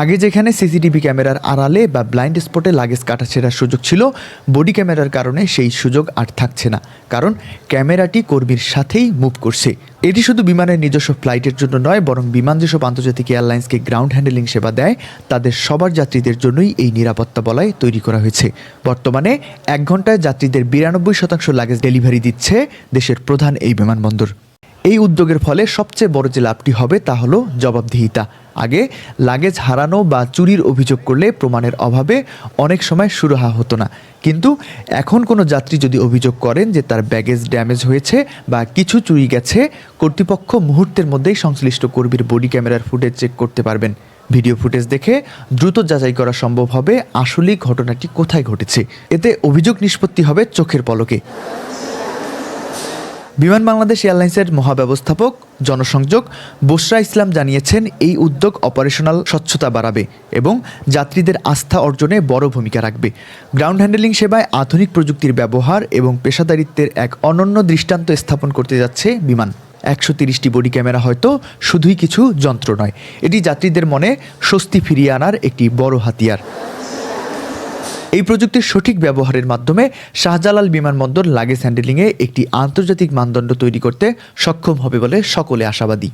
আগে যেখানে সিসিটিভি ক্যামেরার আড়ালে বা ব্লাইন্ড স্পটে লাগেজ কাটা ছেঁড়ার সুযোগ ছিল, বডি ক্যামেরার কারণে সেই সুযোগ আর থাকছে না। কারণ ক্যামেরাটি কর্মীর সাথেই মুভ করছে। এটি শুধু বিমানের নিজস্ব ফ্লাইটের জন্য নয়, বরং বিমান যেসব আন্তর্জাতিক এয়ারলাইন্সকে গ্রাউন্ড হ্যান্ডেলিং সেবা দেয়, তাদের সবার যাত্রীদের জন্যই এই নিরাপত্তা বলয় তৈরি করা হয়েছে। বর্তমানে এক ঘন্টায় যাত্রীদের বিরানব্বই শতাংশ লাগেজ ডেলিভারি দিচ্ছে দেশের প্রধান এই বিমানবন্দর। এই উদ্যোগের ফলে সবচেয়ে বড় যে লাভটি হবে তা হলো জবাবদিহিতা। আগে লাগেজ হারানো বা চুরির অভিযোগ করলে প্রমাণের অভাবে অনেক সময় সুরাহা হতো না। কিন্তু এখন কোনো যাত্রী যদি অভিযোগ করেন যে তার ব্যাগেজ ড্যামেজ হয়েছে বা কিছু চুরি গেছে, কর্তৃপক্ষ মুহূর্তের মধ্যেই সংশ্লিষ্ট কর্মীর বডি ক্যামেরার ফুটেজ চেক করতে পারবেন। ভিডিও ফুটেজ দেখে দ্রুত যাচাই করা সম্ভব হবে। আসলেই ঘটনাটি কোথায় ঘটেছে? এতে অভিযোগ নিষ্পত্তি হবে চোখের পলকে। বিমান বাংলাদেশ এয়ারলাইন্সের মহাব্যবস্থাপক, জনসংযোগ বসরা ইসলাম জানিয়েছেন, এই উদ্যোগ অপারেশনাল স্বচ্ছতা বাড়াবে এবং যাত্রীদের আস্থা অর্জনে বড় ভূমিকা রাখবে। গ্রাউন্ড হ্যান্ডেলিং সেবায় আধুনিক প্রযুক্তির ব্যবহার এবং পেশাদারিত্বের এক অনন্য দৃষ্টান্ত স্থাপন করতে যাচ্ছে বিমান। একশো তিরিশটি বডি ক্যামেরা হয়তো শুধুই কিছু যন্ত্র নয়, এটি যাত্রীদের মনে স্বস্তি ফিরিয়ে আনার একটি বড় হাতিয়ার। এই প্রযুক্তির সঠিক ব্যবহারের মাধ্যমে শাহজালাল বিমানবন্দর লাগেজ হ্যান্ডেলিংয়ে একটি আন্তর্জাতিক মানদণ্ড তৈরি করতে সক্ষম হবে বলে সকলে আশাবাদী।